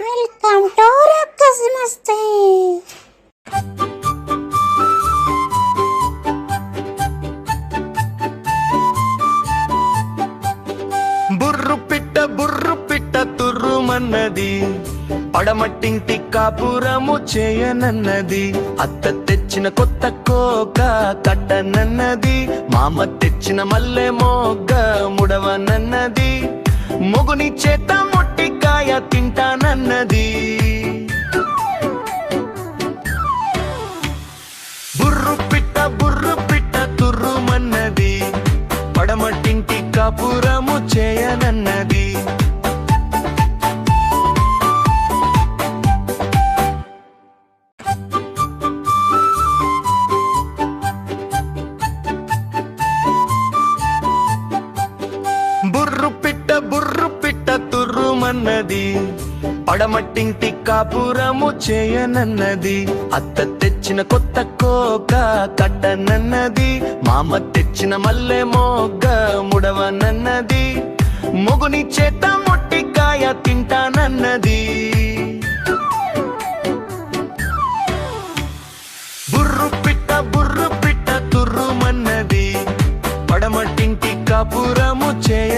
Welcome to ruckus మస్తీ బుర్రు పిట్ట బుర్రు పిట్ట తుర్రుమన్నది పడమట్టింటి కాపురము చేయనన్నది. అత్త తెచ్చిన కొత్త కోక కట్టనన్నది. మామ తెచ్చిన మల్లె మోగ ముడవనన్నది. మొగుని చేత తింటానన్నది. బుర్రు పిట్ట బుర్రు పిట్ట తుర్రుమన్నది. పడమటింటి కాపురము చేయనన్నది. బుర్రు పిట్ట బుర్రు పిట్ట తుర్రుమన్నది. పడమట్టింటి కాపురము చేయనన్నది. అత్త తెచ్చిన కొత్త కోక కట్టనన్నది. మామ తెచ్చిన మల్లె మోగ ముడవనన్నది. మొగుని చేత మొట్టికాయ తింటానన్నది. బుర్రు పిట్ట బుర్రు పిట్ట తుర్రుమన్నది. పడమట్టింటి కాపురము చేయ